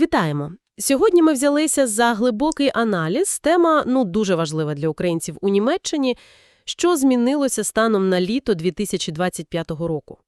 Вітаємо! Сьогодні ми взялися за глибокий аналіз. Тема, ну, дуже важлива для українців у Німеччині. Що змінилося станом на літо 2025 року?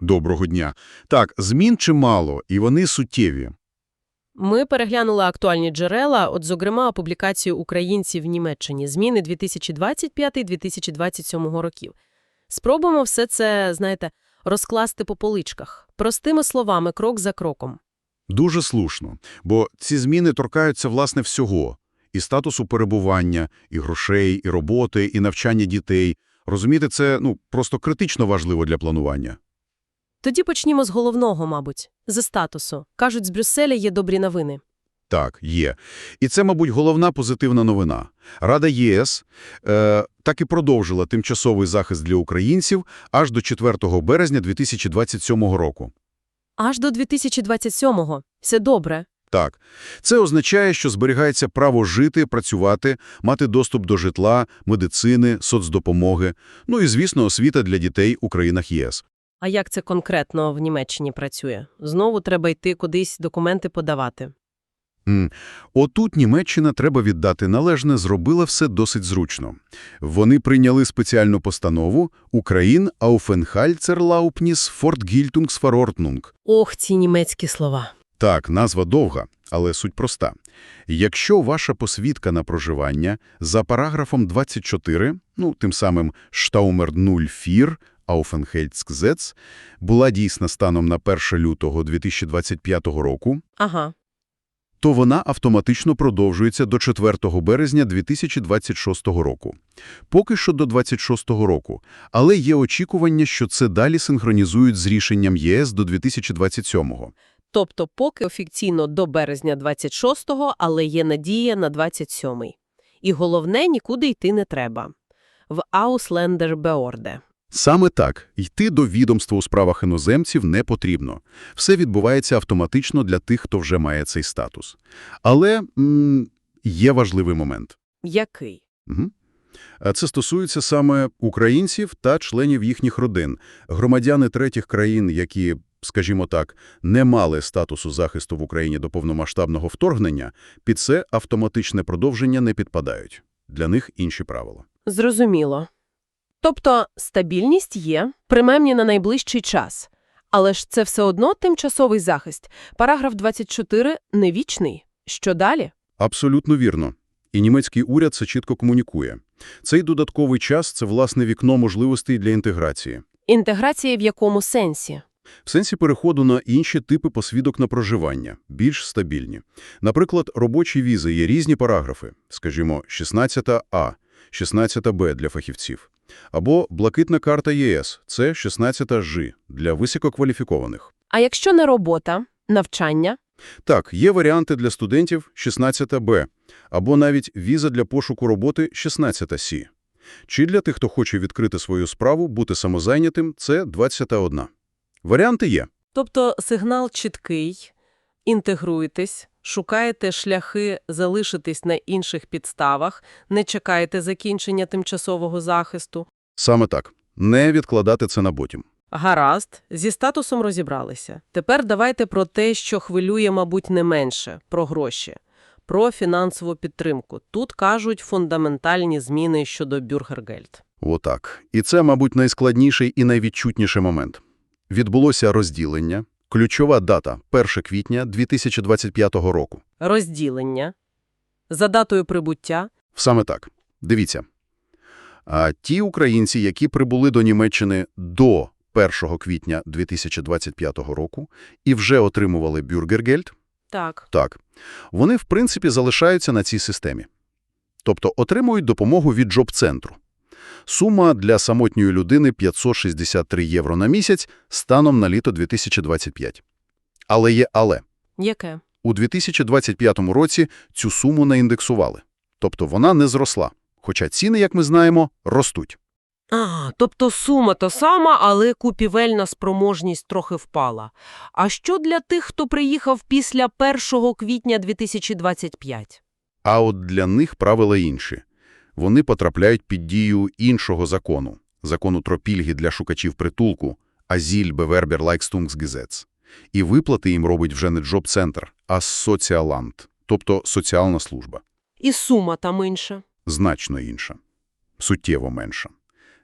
Доброго дня. Так, змін чимало, і вони суттєві. Ми переглянули актуальні джерела, от, зокрема, публікацію українців в Німеччині, зміни 2025-2027 років. Спробуємо все це, знаєте, розкласти по поличках, простими словами, крок за кроком. Дуже слушно, бо ці зміни торкаються, власне, всього. І статусу перебування, і грошей, і роботи, і навчання дітей. Розумієте, це, ну, просто критично важливо для планування. Тоді почнімо з головного, мабуть, з статусу. Кажуть, з Брюсселя є добрі новини. Так, є. І це, мабуть, головна позитивна новина. Рада ЄС е, так і продовжила тимчасовий захист для українців аж до 4 березня 2027 року. Аж до 2027-го. Все добре. Так, це означає, що зберігається право жити, працювати, мати доступ до житла, медицини, соцдопомоги, ну і, звісно, освіта для дітей у країнах ЄС. А як це конкретно в Німеччині працює? Знову треба йти кудись документи подавати. Отут Німеччина, треба віддати належне, зробила все досить зручно. Вони прийняли спеціальну постанову «Україн Aufenthaltserlaubnis Fortgeltungsverordnung». Ох, ці німецькі слова. Так, назва довга, але суть проста. Якщо ваша посвідка на проживання за параграфом 24, ну, тим самим Штаумер 04, Aufenthaltsgesetz, була дійсна станом на 1 лютого 2025 року, Ага. То вона автоматично продовжується до 4 березня 2026 року. Поки що до 26 року, але є очікування, що це далі синхронізують з рішенням ЄС до 2027. Тобто поки офіційно до березня 26-го, але є надія на 27-й. І головне, нікуди йти не треба. В Ausländerbehörde. Саме так, йти до відомства у справах іноземців не потрібно. Все відбувається автоматично для тих, хто вже має цей статус. Але м є важливий момент. Який? Угу. Це стосується саме українців та членів їхніх родин, громадяни третіх країн, які, скажімо так, не мали статусу захисту в Україні до повномасштабного вторгнення, під це автоматичне продовження не підпадають. Для них інші правила. Зрозуміло. Тобто стабільність є, принаймні на найближчий час. Але ж це все одно тимчасовий захист. Параграф 24 – не вічний. Що далі? Абсолютно вірно. І німецький уряд це чітко комунікує. Цей додатковий час – це, власне, вікно можливостей для інтеграції. Інтеграція в якому сенсі? В сенсі переходу на інші типи посвідок на проживання, більш стабільні. Наприклад, робочі візи є різні параграфи, скажімо, 16А, 16Б для фахівців. Або блакитна карта ЄС – це 16Ж для висококваліфікованих. А якщо не робота, навчання? Так, є варіанти для студентів 16Б, або навіть віза для пошуку роботи 16Сі. Чи для тих, хто хоче відкрити свою справу, бути самозайнятим – це 21. Варіанти є. Тобто сигнал чіткий, інтегруйтесь, шукаєте шляхи залишитись на інших підставах, не чекаєте закінчення тимчасового захисту. Саме так. Не відкладати це на потім. Гаразд, зі статусом розібралися. Тепер давайте про те, що хвилює, мабуть, не менше – про гроші. Про фінансову підтримку. Тут кажуть фундаментальні зміни щодо бюргергельд. Отак. І це, мабуть, найскладніший і найвідчутніший момент. Відбулося розділення. Ключова дата – 1 квітня 2025 року. Розділення. За датою прибуття Саме так. Дивіться. А ті українці, які прибули до Німеччини до 1 квітня 2025 року і вже отримували бюргергельд, Так. так, вони, в принципі, залишаються на цій системі. Тобто отримують допомогу від джоб-центру. Сума для самотньої людини 563 євро на місяць станом на літо 2025. Але є але. Яке? У 2025 році цю суму не індексували. Тобто вона не зросла. Хоча ціни, як ми знаємо, ростуть. А, тобто сума та сама, але купівельна спроможність трохи впала. А що для тих, хто приїхав після 1 квітня 2025? А от для них правила інші. Вони потрапляють під дію іншого закону – закону про пільги для шукачів притулку «Азіль Bewerber Leistungsgesetz». І виплати їм робить вже не джоб-центр, а соціалант, тобто соціальна служба. І сума там інша. Значно інша. Суттєво менша.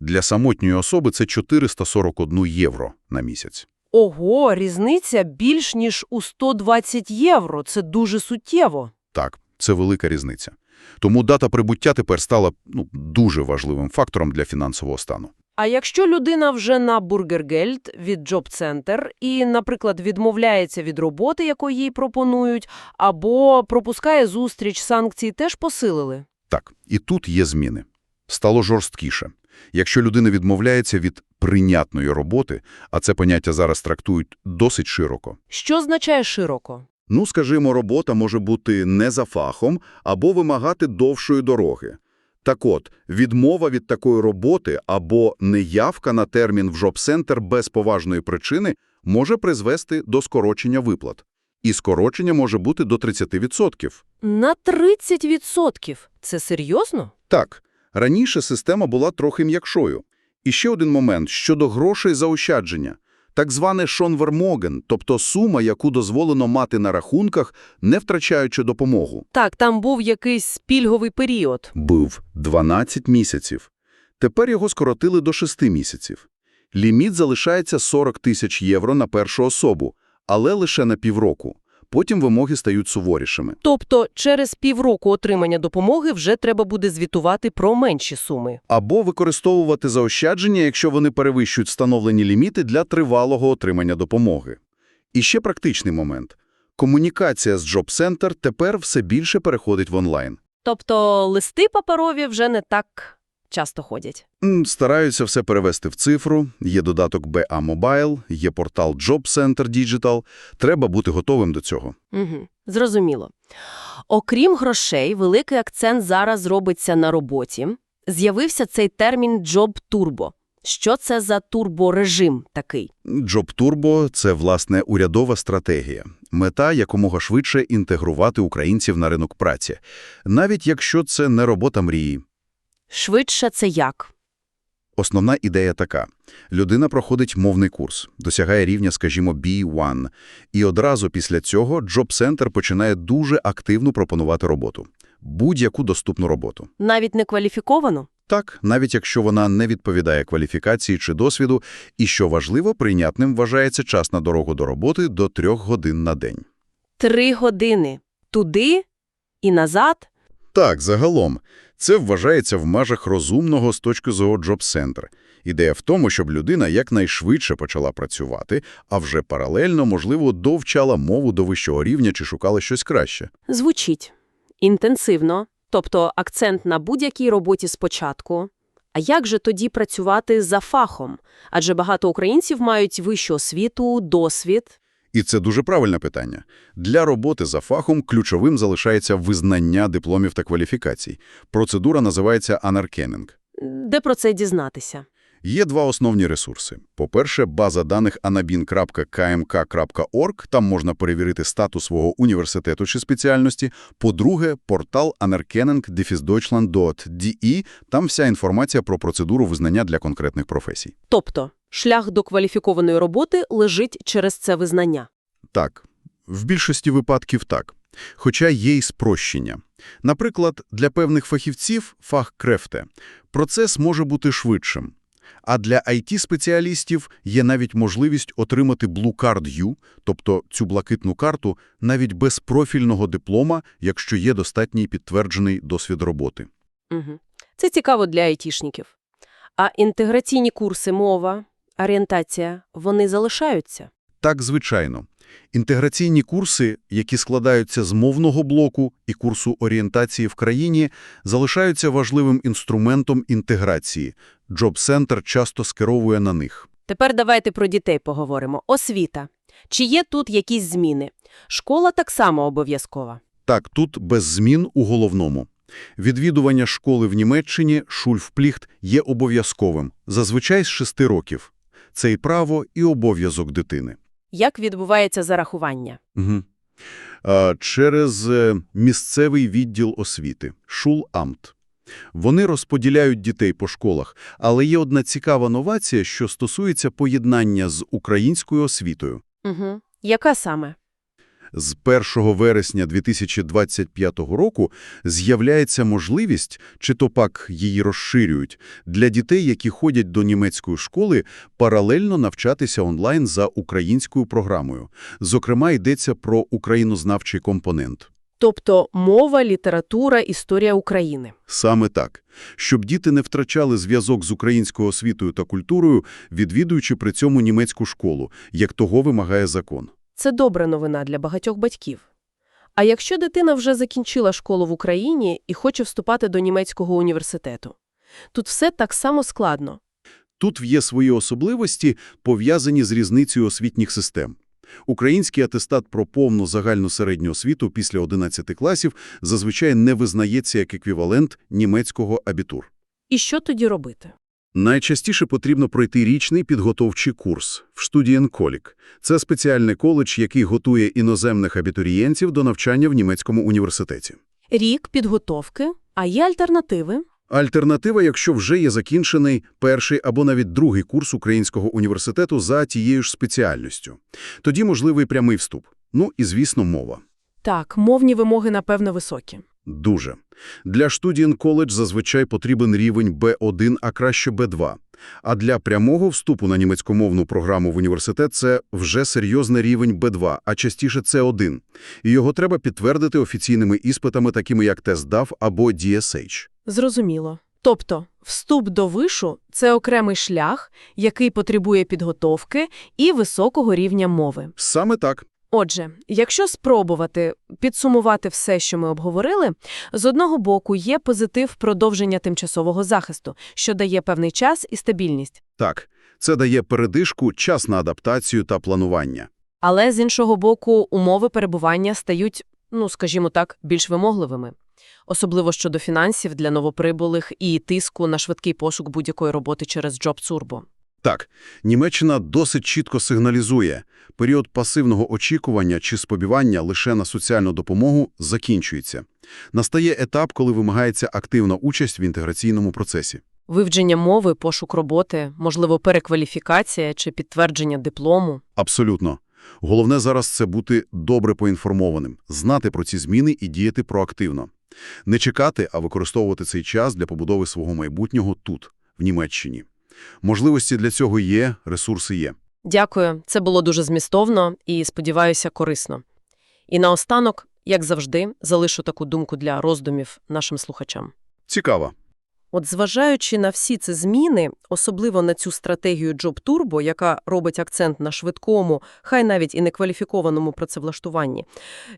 Для самотньої особи це 441 євро на місяць. Ого, різниця більш ніж у 120 євро. Це дуже суттєво. Так, це велика різниця. Тому дата прибуття тепер стала ну, дуже важливим фактором для фінансового стану. А якщо людина вже на Бургергельд від Джоб-центр і, наприклад, відмовляється від роботи, яку їй пропонують, або пропускає зустріч, санкції теж посилили? Так, і тут є зміни. Стало жорсткіше. Якщо людина відмовляється від прийнятної роботи, а це поняття зараз трактують досить широко, Що означає широко? Ну, скажімо, робота може бути не за фахом або вимагати довшої дороги. Так от, відмова від такої роботи або неявка на термін в жоb-центр без поважної причини може призвести до скорочення виплат. І скорочення може бути до 30%. На 30%. Це серйозно? Так, раніше система була трохи м'якшою. І ще один момент щодо грошей заощадження. Так зване шонвермоген, тобто сума, яку дозволено мати на рахунках, не втрачаючи допомогу. Так, там був якийсь пільговий період. Був 12 місяців. Тепер його скоротили до 6 місяців. Ліміт залишається 40 тисяч євро на першу особу, але лише на півроку. Потім вимоги стають суворішими. Тобто через півроку отримання допомоги вже треба буде звітувати про менші суми. Або використовувати заощадження, якщо вони перевищують встановлені ліміти для тривалого отримання допомоги. І ще практичний момент. Комунікація з Job Center тепер все більше переходить в онлайн. Тобто листи паперові вже не так часто ходять. М, Стараються все перевести в цифру, є додаток BA Mobile, є портал Job Center Digital. Треба бути готовим до цього. Угу. Зрозуміло. Окрім грошей, великий акцент зараз робиться на роботі. З'явився цей термін «Job Turbo». Що це за турборежим такий? Job Turbo – це, власне, урядова стратегія. Мета – якомога швидше інтегрувати українців на ринок праці. Навіть якщо це не робота мрії. Швидше це як? Основна ідея така. Людина проходить мовний курс, досягає рівня, скажімо, B1. І одразу після цього Job Center починає дуже активно пропонувати роботу. Будь-яку доступну роботу. Навіть не кваліфіковано? Так, навіть якщо вона не відповідає кваліфікації чи досвіду, і, що важливо, прийнятним вважається час на дорогу до роботи до трьох годин на день. Три години. Туди і назад? Так, загалом. Це вважається в межах розумного з точки зору Center. Ідея в тому, щоб людина якнайшвидше почала працювати, а вже паралельно, можливо, довчала мову до вищого рівня чи шукала щось краще. Звучить. Інтенсивно. Тобто акцент на будь-якій роботі спочатку. А як же тоді працювати за фахом? Адже багато українців мають вищу освіту, досвід. І це дуже правильне питання. Для роботи за фахом ключовим залишається визнання дипломів та кваліфікацій. Процедура називається анаркенінг. Де про це дізнатися? Є два основні ресурси. По-перше, база даних anabin.kmk.org, там можна перевірити статус свого університету чи спеціальності. По-друге, портал anerkennung-deutschland.de, там вся інформація про процедуру визнання для конкретних професій. Тобто, шлях до кваліфікованої роботи лежить через це визнання. Так, в більшості випадків так. Хоча є й спрощення. Наприклад, для певних фахівців, фах крефте, процес може бути швидшим. А для IT-спеціалістів є навіть можливість отримати Blue Card U, тобто цю блакитну карту, навіть без профільного диплома, якщо є достатній підтверджений досвід роботи. Угу. Це цікаво для айтішників. А інтеграційні курси мова, орієнтація, вони залишаються? Так, звичайно. Інтеграційні курси, які складаються з мовного блоку і курсу орієнтації в країні, залишаються важливим інструментом інтеграції. Center часто скеровує на них. Тепер давайте про дітей поговоримо. Освіта. Чи є тут якісь зміни? Школа так само обов'язкова. Так, тут без змін у головному. Відвідування школи в Німеччині, Шульфпліхт, є обов'язковим, зазвичай з 6 років. Це і право, і обов'язок дитини. Як відбувається зарахування? Угу. Через е, місцевий відділ освіти – Шуламт. Вони розподіляють дітей по школах, але є одна цікава новація, що стосується поєднання з українською освітою. Угу. Яка саме? З 1 вересня 2025 року з'являється можливість, чи то пак її розширюють, для дітей, які ходять до німецької школи, паралельно навчатися онлайн за українською програмою. Зокрема, йдеться про українознавчий компонент. Тобто мова, література, історія України. Саме так. Щоб діти не втрачали зв'язок з українською освітою та культурою, відвідуючи при цьому німецьку школу, як того вимагає закон. Це добра новина для багатьох батьків. А якщо дитина вже закінчила школу в Україні і хоче вступати до німецького університету? Тут все так само складно. Тут є свої особливості, пов'язані з різницею освітніх систем. Український атестат про повну загальну середню освіту після 11 класів зазвичай не визнається як еквівалент німецького абітур. І що тоді робити? Найчастіше потрібно пройти річний підготовчий курс в Студієнколік. Це спеціальний коледж, який готує іноземних абітурієнтів до навчання в німецькому університеті. Рік підготовки, а є альтернативи? Альтернатива, якщо вже є закінчений перший або навіть другий курс українського університету за тією ж спеціальністю. Тоді можливий прямий вступ. Ну і, звісно, мова. Так, мовні вимоги, напевно, високі. Дуже. Для студієн-коледж зазвичай потрібен рівень B1, а краще B2. А для прямого вступу на німецькомовну програму в університет це вже серйозний рівень B2, а частіше C1. І його треба підтвердити офіційними іспитами, такими як тест DAF або DSH. Зрозуміло. Тобто, вступ до вишу – це окремий шлях, який потребує підготовки і високого рівня мови. Саме так. Отже, якщо спробувати підсумувати все, що ми обговорили, з одного боку є позитив продовження тимчасового захисту, що дає певний час і стабільність. Так, це дає передишку, час на адаптацію та планування. Але з іншого боку, умови перебування стають, ну, скажімо так, більш вимогливими. Особливо щодо фінансів для новоприбулих і тиску на швидкий пошук будь-якої роботи через JobSurbo. Так, Німеччина досить чітко сигналізує, період пасивного очікування чи сподівання лише на соціальну допомогу закінчується. Настає етап, коли вимагається активна участь в інтеграційному процесі. Вивчення мови, пошук роботи, можливо, перекваліфікація чи підтвердження диплому. Абсолютно. Головне зараз – це бути добре поінформованим, знати про ці зміни і діяти проактивно. Не чекати, а використовувати цей час для побудови свого майбутнього тут, в Німеччині. Можливості для цього є, ресурси є. Дякую, це було дуже змістовно і, сподіваюся, корисно. І наостанок, як завжди, залишу таку думку для роздумів нашим слухачам. Цікаво. От зважаючи на всі ці зміни, особливо на цю стратегію Job Turbo, яка робить акцент на швидкому, хай навіть і некваліфікованому працевлаштуванні,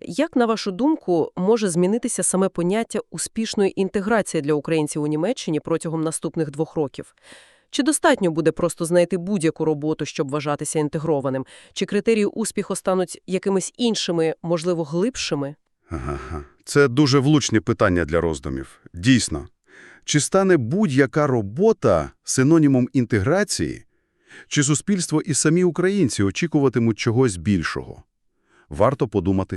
як, на вашу думку, може змінитися саме поняття успішної інтеграції для українців у Німеччині протягом наступних двох років? Чи достатньо буде просто знайти будь-яку роботу, щоб вважатися інтегрованим? Чи критерії успіху стануть якимись іншими, можливо, глибшими? Ага. Це дуже влучне питання для роздумів. Дійсно. Чи стане будь-яка робота синонімом інтеграції? Чи суспільство і самі українці очікуватимуть чогось більшого? Варто подумати.